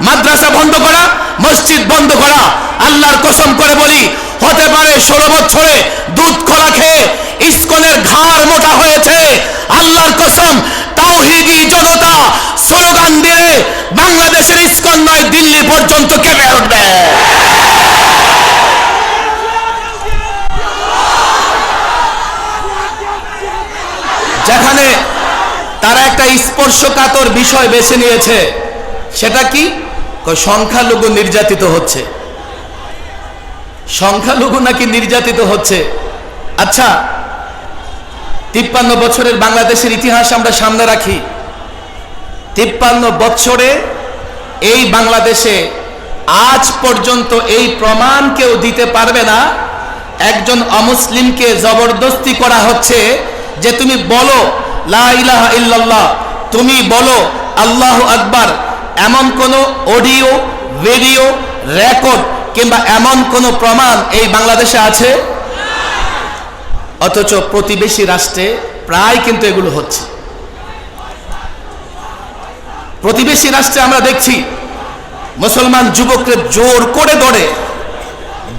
মাদ্রাসা বন্ধ করা, মসজিদ বন্ধ করা। আল্লাহর কসম করে বলি, হতে পারে ষোলো বছরে দুধ খোলা খেয়ে ইস্কনের ঘাড় মোটা হয়েছে। আল্লাহর কসম, তাওহিদি জনতা স্লোগান দিলে বাংলাদেশের ইস্কন নয়, দিল্লি পর্যন্ত কেঁপে উঠবে। যেখানে তারা একটা স্পর্শকাতর বিষয় বেছে নিয়েছে, সেটা কি? সংখ্যালঘু নির্যাতিত হচ্ছে। সংখ্যালঘু নাকি নির্যাতিত হচ্ছে? আচ্ছা তিপ্পান্ন বছরের বাংলাদেশের ইতিহাস আমরা সামনে রাখি। তিপ্পান্ন বছরে এই বাংলাদেশে আজ পর্যন্ত এই প্রমাণ কেউ দিতে পারবে না। একজন অমুসলিমকে জবরদস্তি করা হচ্ছে যে তুমি বলো, লা ইলাহা ইল্লাল্লাহ তুমি বলো, আল্লাহ আকবার এমন কোনো অডিও, ভিডিও, রেকর্ড কিংবা এমন কোনো প্রমাণ এই বাংলাদেশে আছে? অথচ প্রতিবেশী রাষ্ট্রে প্রায় কিন্তু এগুলো হচ্ছে। প্রতিবেশী রাষ্ট্রে আমরা দেখছি মুসলমান যুবককে জোর করে দৌড়ে,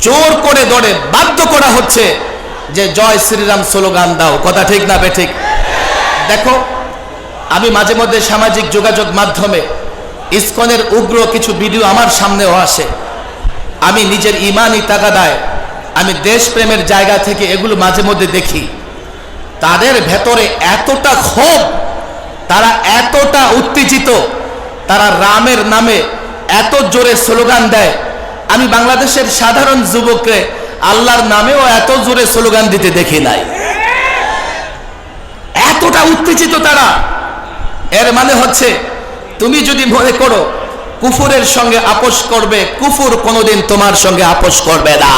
জোর করে দৌড়ে বাধ্য করা হচ্ছে যে, জয় শ্রীরাম স্লোগান দাও। কথা ঠিক না বে ঠিক? দেখো, আমি মাঝে মধ্যে সামাজিক যোগাযোগ মাধ্যমে ইসকনের উগ্র কিছু ভিডিও আমার সামনেও আসে। আমি নিজের ইমানই তাগাদায়, আমি দেশপ্রেমের জায়গা থেকে এগুলো মাঝে মধ্যে দেখি। তাদের ভেতরে এতটা ক্ষোভ, তারা এতটা উত্তেজিত, তারা রামের নামে এত জোরে স্লোগান দেয়। আমি বাংলাদেশের সাধারণ যুবককে আল্লাহর নামেও এত জোরে স্লোগান দিতে দেখি নাই। এতটা উত্তেজিত তারা। এর মানে হচ্ছে তুমি যদি মনে করো কুফুরের সঙ্গে আপোষ করবে, কুফুর কোনোদিন তোমার সঙ্গে আপোষ করবে না।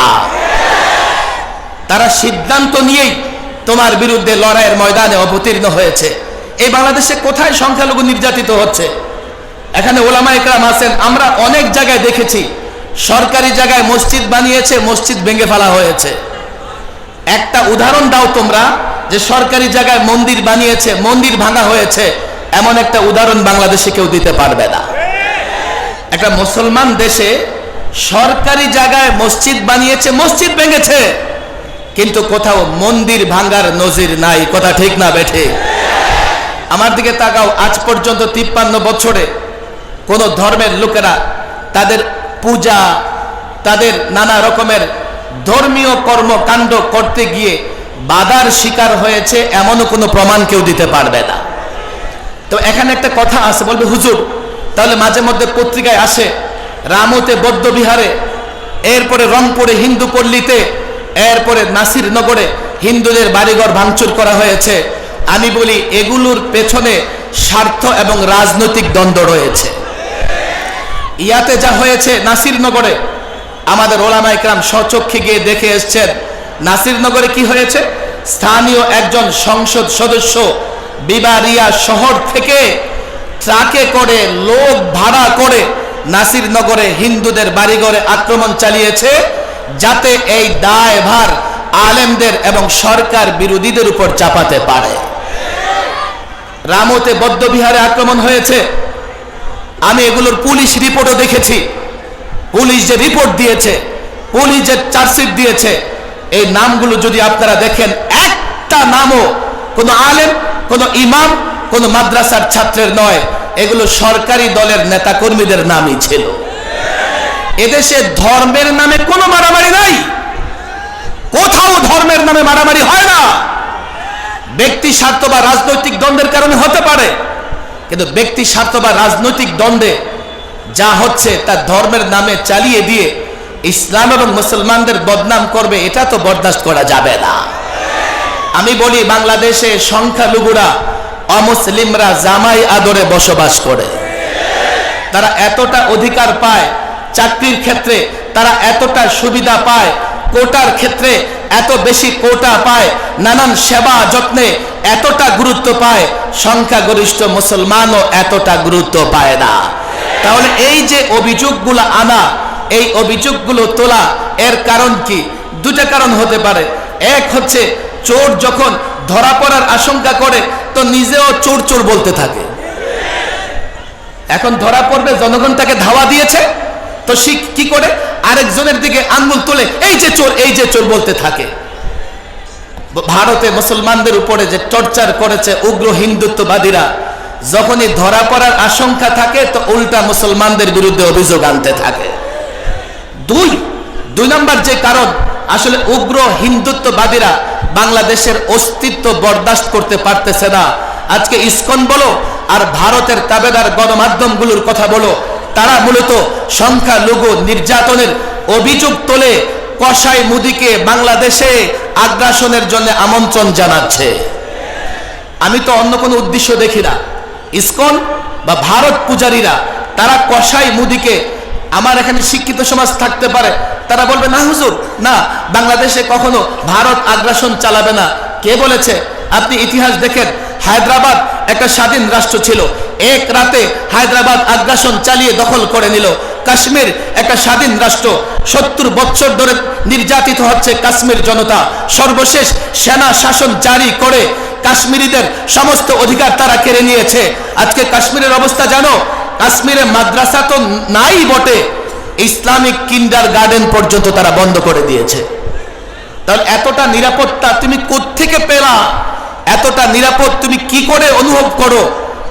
তারা সিদ্ধান্ত নিয়েই তোমার বিরুদ্ধে লড়াইয়ের ময়দানে অবতীর্ণ হয়েছে। এই বাংলাদেশে কোথায় সংখ্যালঘু নির্যাতিত হচ্ছে? এখানে ওলামা একরাম আছেন। আমরা অনেক জায়গায় দেখেছি, সরকারি জায়গায় মসজিদ বানিয়েছে, মসজিদ ভেঙে ফেলা হয়েছে। একটা উদাহরণ দাও তোমরা, যে সরকারি জায়গায় মন্দির বানিয়েছে, মন্দির ভাঙা হয়েছে। এমন একটা উদাহরণ বাংলাদেশে কেউ দিতে পারবে না। একটা মুসলমান দেশে সরকারি জায়গায় মসজিদ বানিয়েছে, মসজিদ ভেঙেছে, কিন্তু কোথাও মন্দির ভাঙ্গার নজির নাই। কথা ঠিক না বেঠে? আমার দিকে তাকাও, আজ পর্যন্ত তিপ্পান্ন বছরে কোন ধর্মের লোকেরা তাদের পূজা, তাদের নানা রকমের ধর্মীয় কর্মকাণ্ড করতে গিয়ে বাধার শিকার হয়েছে, এমনও কোনো প্রমাণ কেউ দিতে পারবে না। তো এখানে একটা কথা আছে, বলবে হুজুর, তাহলে মাঝে মধ্যে পত্রিকায় আসে, রামতে বৌদ্ধ বিহারে এরপরে রংপুরে হিন্দু পল্লীতে, এরপরে নাসিরনগরে হিন্দুদের বাড়িঘর ভাঙচুর করা হয়েছে। আমি বলি, এগুলোর পেছনে স্বার্থ এবং রাজনৈতিক দ্বন্দ্ব রয়েছে। ইয়াতে যা হয়েছে নাসিরনগরে, আমাদের ওলামা ইকরাম স্বচক্ষে গিয়ে দেখে এসছেন। নাসিরনগরে কি হয়েছে? স্থানীয় একজন সংসদ সদস্য বিবারিয়া শহর থেকে ট্রাকে করে, লোক ভাড়া করে নাসিরনগরে হিন্দুদের বাড়িঘরে আক্রমণ চালিয়েছে যাতে এই দায় ভার আলেমদের এবং সরকার বিরোধীদের উপর চাপাতে পারে। রামতে বৌদ্ধবিহারে আক্রমণ হয়েছে। আমি এগুলোর পুলিশ রিপোর্টও দেখেছি। পুলিশ যে রিপোর্ট দিয়েছে, পুলিশ যে চার্জশিট দিয়েছে, এই নামগুলো যদি আপনারা দেখেন, একটা নামও কোনো আলেম, কোনো ইমাম, কোনো মাদ্রাসার ছাত্রের নয়। এগুলো সরকারি দলের নেতাকর্মীদের নামই ছিল। এদেশে ধর্মের নামে কোনো মারামারি নাই। কোথাও ধর্মের নামে মারামারি হয় না। ব্যক্তি স্বার্থ বা রাজনৈতিক দ্বন্দ্বের কারণে হতে পারে। কিন্তু ব্যক্তি স্বার্থ বা রাজনৈতিক দ্বন্দ্বে যা হচ্ছে তা ধর্মের নামে চালিয়ে দিয়ে ইসলাম এবং মুসলমানদের বদনাম করবে, এটা তো বরদাস্ত করা যাবে না। আমি বলি, বাংলাদেশে সংখ্যালঘুরা অমুসলিমরা জামাই আদরে বসবাস করে। তারা এতটা অধিকার পায় চাকরির ক্ষেত্রে, তারা এতটা সুবিধা পায় কোটার ক্ষেত্রে, এত বেশি কোটা পায়, নানান সেবা যত্নে এতটা গুরুত্ব পায়, সংখ্যাগরিষ্ঠ মুসলমানও এতটা গুরুত্ব পায় না। তাহলে এই যে অভিযোগগুলো আনা, এই অভিযোগগুলো তোলা, এর কারণ কি? দুটা কারণ হতে পারে। এক হচ্ছে চোর যখন ধরা পড়ার আশঙ্কা করে, তো নিজেও চোর চোর বলতে থাকে। এখন ধরা পড়বে, জনগণ তাকে ধাওয়া দিয়েছে। তো শিখ কি করে? আরেকজনের দিকে আঙ্গুল তুলে, এই যে চোর, এই যে চোর বলতে থাকে। ভারতে মুসলমানদের উপরে যে টর্চার করেছে উগ্র হিন্দুত্ববাদীরা, যখনই ধরা পড়ার আশঙ্কা থাকে, তো উল্টা মুসলমানদের বিরুদ্ধে অভিযোগ আনতে থাকে। দুই দুই নম্বর যে কারণ, আসলে উগ্র হিন্দুত্ববাদীরা বাংলাদেশের অস্তিত্ব বরদাস্ত করতে পারতেছে না। আজকে ইস্কন বলো আর ভারতের তাবেদার গণমাধ্যমগুলোর কথা বলো, তারা মূলত সংখ্যালঘু নির্যাতনের অভিযোগ তোলে কসাই মুদিকে বাংলাদেশে আগ্রাসনের জন্য আমন্ত্রণ জানাচ্ছে। আমি তো অন্য কোনো উদ্দেশ্য দেখি না। ইসকন বা ভারত পূজারীরা, তারা কসাই মুদিকে, আমার এখানে শিক্ষিত সমাজ থাকতে পারে তারা বলবে, না, হুজুর, না, বাংলাদেশে কখনো ভারত আগ্রাসন চালাবে না। কে বলেছে? আপনি ইতিহাস দেখেন, হায়দ্রাবাদ একটা স্বাধীন রাষ্ট্র ছিল। এক রাতে হায়দ্রাবাদ আগ্রাসন চালিয়ে দখল করে নিল। কাশ্মীর একটা স্বাধীন রাষ্ট্র। সত্তর বছর ধরে নির্যাতিত হচ্ছে কাশ্মীর জনতা। সর্বশেষ সেনা শাসন জারি করে কাশ্মীরিদের সমস্ত অধিকার তারা কেড়ে নিয়েছে। আজকে কাশ্মীরের অবস্থা জানো? কাশ্মীরে মাদ্রাসা তো নাই বটে। ইসলামিক কিন্ডার গার্ডেন পর্যন্ত তারা বন্ধ করে দিয়েছে তাহলে এতটা নিরাপত্তা তুমি কোত্থেকে পেলা এতটা নিরাপদ তুমি কি করে অনুভব করো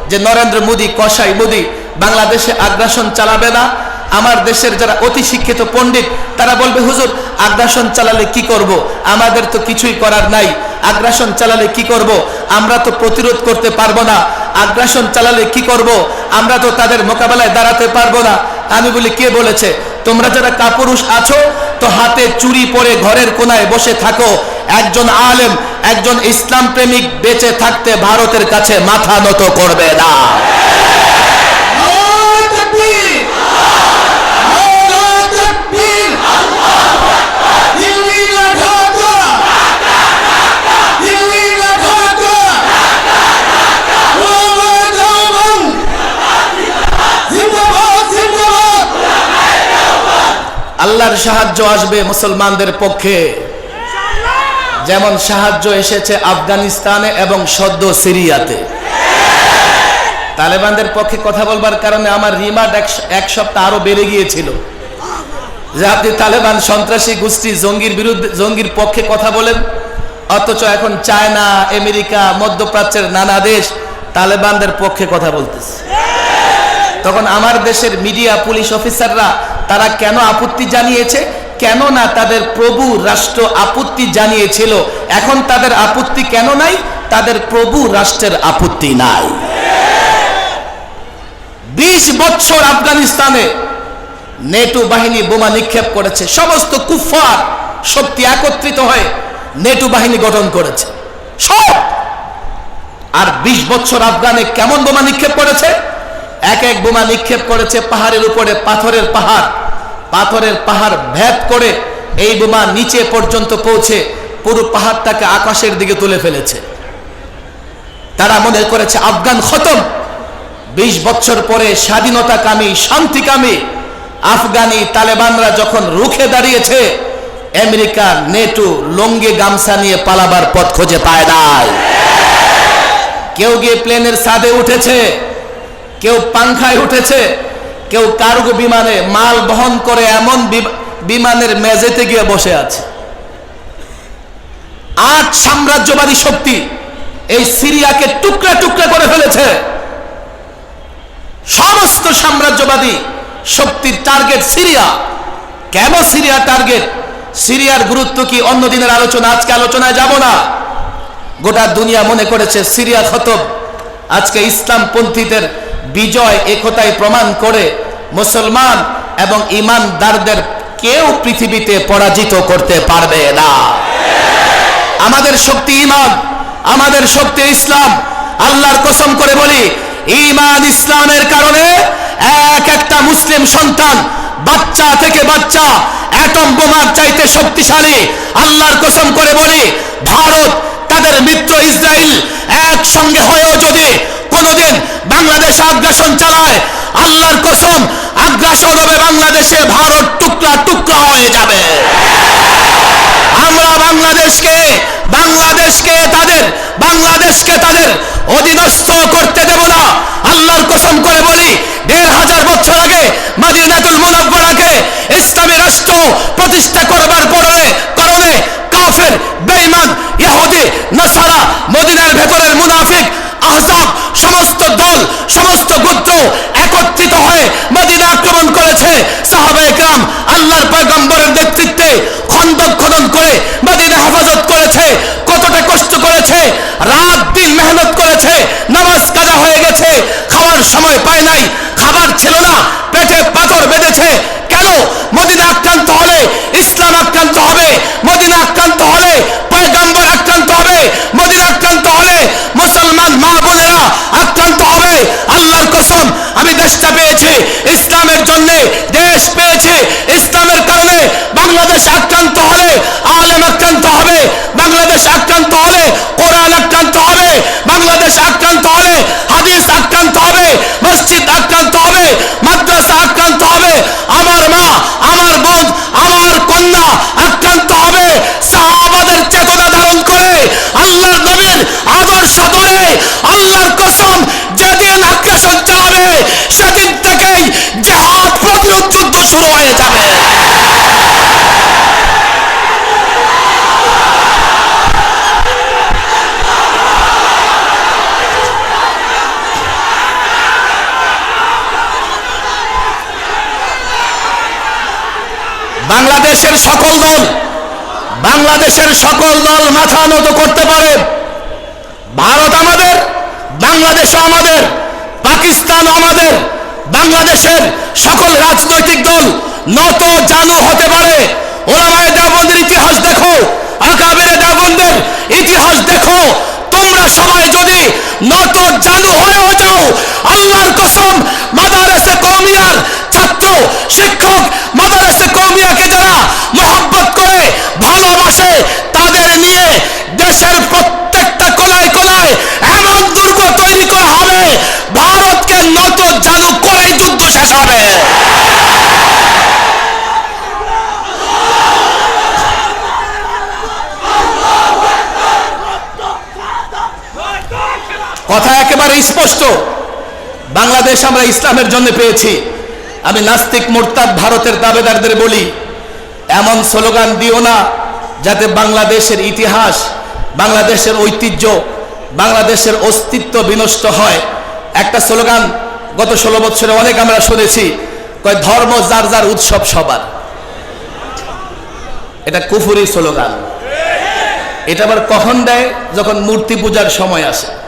যে নরেন্দ্র মোদী, কসাই মোদী বাংলাদেশে আগ্রাসন চালাবে না আমার দেশের যারা অতি শিক্ষিত পণ্ডিত, তারা বলবে, হুজুর, আগ্রাসন চালালে কি করব। আমাদের তো কিছুই করার নাই আগ্রাসন চালালে কি করব। আমরা তো প্রতিরোধ করতে পারব না আগ্রাসন চালালে কি করব। আমরা তো তাদের মোকাবেলায় দাঁড়াতে পারব না আমি বলি, কে বলেছে? তোমরা যারা কাপুরুষ আছো, তো হাতে চুরি পরে ঘরের কোনায় বসে থাকো। একজন আলেম, একজন ইসলাম প্রেমিক বেঁচে থাকতে ভারতের কাছে মাথা নত করবে না। আল্লাহর সাহায্য আসবে মুসলমানদের পক্ষে। যেমন সাহায্য এসেছে আফগানিস্তানে এবং সদ্য সিরিয়াতে। তালেবানদের পক্ষে কথা বলবার কারণে আমার রিমান্ড এক সপ্তাহ আরও বেড়ে গিয়েছিল। যে আপনি তালেবান সন্ত্রাসী, গোষ্ঠী, জঙ্গির বিরুদ্ধে জঙ্গির পক্ষে কথা বলেন, অথচ এখন চায়না, আমেরিকা, মধ্যপ্রাচ্যের নানা দেশ তালেবানদের পক্ষে কথা বলতেছে। তখন আমার দেশের মিডিয়া, পুলিশ অফিসাররা তারা কেন আপত্তি জানিয়েছে? কেন না তাদের প্রভু রাষ্ট্র আপত্তি জানিয়েছিল? এখন তাদের আপত্তি কেন নাই? তাদের প্রভু রাষ্ট্রের আপত্তি নাই। বিশ বছর আফগানিস্তানে নেটো বাহিনী বোমা নিক্ষেপ করেছে। সমস্ত কুফার শক্তি একত্রিত হয়ে নেটো বাহিনী গঠন করেছে। সব! আর বিশ বছর আফগানে কেমন বোমা নিক্ষেপ করেছে? এক এক বোমা নিক্ষেপ করেছে পাহাড়ের উপরে, পাথরের পাহাড়। পাথরের পাহাড় ভেদ করে এই বোমা নিচে পর্যন্ত পৌঁছে পুরো পাহাড়টাকে আকাশের দিকে তুলে ফেলেছে। তারা মনে করেছে, আফগান খতম। বিশ বছর পরে স্বাধীনতাকামী, শান্তিকামী আফগানি তালেবানরা যখন রুখে দাঁড়িয়েছে, আমেরিকা নেটো লঙ্গে গামছা নিয়ে পালাবার পথ খুঁজে পায় নাই। কেউ গিয়ে প্লেনের সাদে উঠেছে কেউ পাংখায় উঠেছে, কেউ কার্গো বিমানে মাল বহন করে এমন বিমানের মেঝেতে গিয়ে বসে আছে। আজ সাম্রাজ্যবাদী শক্তি এই সিরিয়াকে টুকরা টুকরা করে ফেলেছে। সমস্ত সাম্রাজ্যবাদী শক্তির টার্গেট সিরিয়া। কেন সিরিয়া টার্গেট? সিরিয়ার গুরুত্ব কি অন্য দিনের আলোচনা? আজকে আলোচনায় যাব না। গোটা দুনিয়া মনে করেছে, সিরিয়া খতম। আজকে ইসলামপন্থীদের বিজয় একতাই প্রমাণ করে মুসলমান এবং ইমানদারদের কেউ পৃথিবীতে পরাজিত করতে পারবে না। আমাদের শক্তি ইমান, আমাদের শক্তি ইসলাম, আল্লাহর কসম করে বলি, ইমান ইসলামের কারণে এক একটা মুসলিম সন্তান বাচ্চা থেকে বাচ্চা অ্যাটম বোমার চাইতে শক্তিশালী। আল্লাহর কসম করে বলি, ভারত তাদের মিত্র ইসরায়েল একসঙ্গে হয়েও যদি কোনোদিন বাংলাদেশ আগ্রাসন চালায়, আল্লাহর কসম, আগ্রাসন হবে বাংলাদেশে, ভারত টুকরা টুকরা হয়ে যাবে। আমরা বাংলাদেশকে বাংলাদেশকে তাদের বাংলাদেশকে তাদের অধীনস্থ করতে দেব না। আল্লাহর কসম করে বলি, দেড় হাজার বছর আগে মাদিনাতুল মুনাব্বরাকে ইসলামী রাষ্ট্র প্রতিষ্ঠা করবার পরে সমস্ত গোত্র একত্রিত হয়ে মদিনা আক্রমণ করেছে। সাহাবা একরাম আল্লাহর পয়গম্বরের নেতৃত্বে খন্দক খনন করে মদিনা হেফাজত করেছে। কতটা কষ্ট করেছে? রাত দিন মেহনত করেছে। নামাজ কাজা হয়ে গেছে। খাওয়ার সময় পায় নাই। খাবার ছিল না। পেটে পাথর বেঁধেছে। কেন মদিনা আক্রান্ত হলে ইসলাম আক্রান্ত হবে মদিনা আক্রান্ত হলে পয়গম্বর আক্রান্ত হবে মদিনা আক্রান্ত হলে মুসলমান মা বোনেরা আক্রান্ত হবে আল্লাহর কসম আমি দেশটা পেয়েছি ইসলামের জন্য দেশ পেয়েছে। ইসলামের কারণে বাংলাদেশ আক্রান্ত হলে আলেম আক্রান্ত হবে, বাংলাদেশ আক্রান্ত হলে কোরআন আক্রান্ত হবে, বাংলাদেশ আক্রান্ত হলে হাদিস আক্রান্ত হবে, মসজিদ আক্রান্ত হবে মাদ্রাসা আক্রান্ত হবে আমার মা আমার বোন আমার কন্যা আক্রান্ত হবে সাহাবাদের চেতনা ধারণ করে আল্লাহর নবীর আদর্শ ধরে আল্লাহর কসম যেদিন আগ্রাসন চালাবে সেদিন থেকেই জেহাদ প্রতিরোধ যুদ্ধ শুরু হয়ে যাবে। বাংলাদেশের সকল দল, বাংলাদেশের সকল দল মাথা নত করতে পারে। ভারত আমাদের বাংলাদেশ আমাদের পাকিস্তান আমাদের, বাংলাদেশের সকল রাজনৈতিক নত জানু হতে পারে। ওলামায় দেবন্দের ইতিহাস দেখো, আকাবের দেবন্দের ইতিহাস দেখো। তোমরা সবাই যদি নত জানু হয়েও যাও, আল্লাহর কসম মাদারেসে কৌমিয়ার ছাত্র, শিক্ষক মাদারেসে কৌমিয়াকে যারা মোহাব্বত করে ভালোবাসে তাদের নিয়ে দেশের প্রত্যেকটা কোলায় কোলায় এমন দুর্গ তৈরি করা হবে ভারতকে নত জানু করেই যুদ্ধ শেষ হবে কথা একেবারে স্পষ্ট। বাংলাদেশ আমরা ইসলামের জন্য পেয়েছি। আমি নাস্তিক, মোরতাদ, ভারতের দাবেদারদের বলি, এমন স্লোগান দিও না যাতে বাংলাদেশের ইতিহাস, বাংলাদেশের ঐতিহ্য, বাংলাদেশের অস্তিত্ব বিনষ্ট হয়। একটা স্লোগান গত ষোলো বছরে অনেক আমরা শুনেছি, কয়, ধর্ম যার যার উৎসব সবার। এটা কুফুরি স্লোগান। এটা আবার কখন দেয়? যখন মূর্তি পূজার সময় আসে।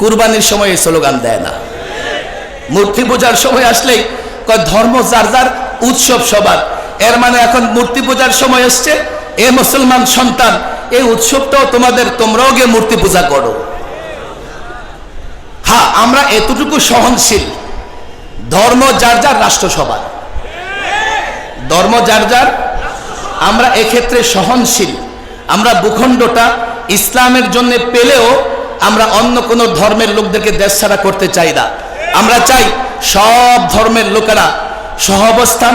কুরবানির সময় এই স্লোগান দেয় না। মূর্তি পূজার সময় আসলেই কয়, ধর্ম যার যার, উৎসব সবার। এর মানে এখন মূর্তি পূজার সময় এসছে, এ মুসলমান সন্তান, এই উৎসবটাও তোমাদের, তোমরাও গিয়ে মূর্তি পূজা করো। হ্যাঁ আমরা এতটুকু সহনশীল। ধর্ম যার যার, রাষ্ট্র সবার। ধর্ম যার যার, আমরা এক্ষেত্রে সহনশীল। আমরা ভূখণ্ডটা ইসলামের জন্য পেলেও আমরা অন্য কোনো ধর্মের লোকদেরকে দেশ ছাড়া করতে চাই না। আমরা চাই সব ধর্মের লোকেরা সহাবস্থান,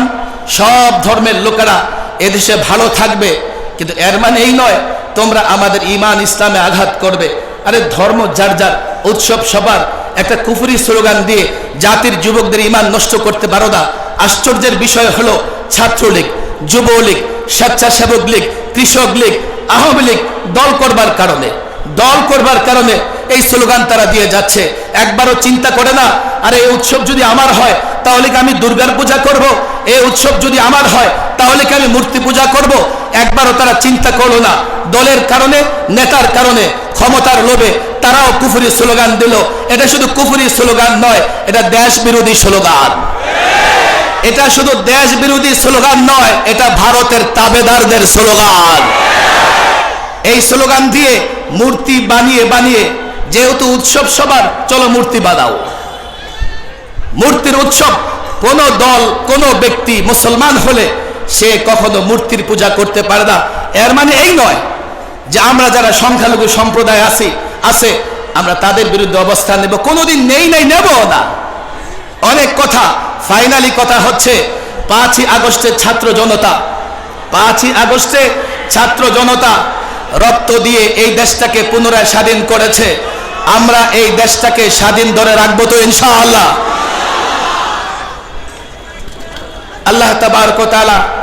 সব ধর্মের লোকেরা এদেশে ভালো থাকবে। কিন্তু এর মানে এই নয়, তোমরা আমাদের ইমান ইসলামে আঘাত করবে। আরে ধর্ম যার যার, উৎসব সবার। একটা কুফুরি স্লোগান দিয়ে জাতির যুবকদের ইমান নষ্ট করতে পারো না। আশ্চর্যের বিষয় হলো ছাত্রলীগ, যুবলীগ, স্বেচ্ছাসেবক লীগ, কৃষক লীগ, আওয়ামী লীগ দল করবার কারণে। দল করবার কারণে এই স্লোগান তারা দিয়ে যাচ্ছে। একবারও চিন্তা করে না, আরে এই উৎসব যদি আমার হয়, তাহলে কি আমি দুর্গার পূজা করব? এই উৎসব যদি আমার হয়, তাহলে কি আমি মূর্তি পূজা করব? একবারও তারা চিন্তা করল না। দলের কারণে, নেতার কারণে, ক্ষমতার লোভে তারাও কুফুরি স্লোগান দিল। এটা শুধু কুফুরি স্লোগান নয়, এটা দেশ বিরোধী স্লোগান। এটা শুধু দেশ বিরোধী স্লোগান নয়, এটা ভারতের তাবেদারদের স্লোগান। এই স্লোগান দিয়ে মূর্তি বানিয়ে বানিয়ে, যেহেতু উৎসব সবার, চলো মূর্তি বানাও। মূর্তির উৎসব, কোন দল, কোন ব্যক্তি মুসলমান হলে সে কখনো মূর্তির পূজা করতে পারে না। এর মানে এই নয় যে আমরা যারা সংখ্যালঘু সম্প্রদায় আছি, আছে, আমরা তাদের বিরুদ্ধে অবস্থান নেব। কোনোদিন নেই, নাই নেব না। অনেক কথা, ফাইনালি কথা হচ্ছে, পাঁচই আগস্টের ছাত্র জনতা, পাঁচই আগস্টে ছাত্র জনতা রক্ত দিয়ে এই দেশটাকে পুনরায় স্বাধীন করেছে। আমরা এই দেশটাকে স্বাধীন ধরে রাখব তো ইনশাআল্লাহ। আল্লাহ তাবার তাআলা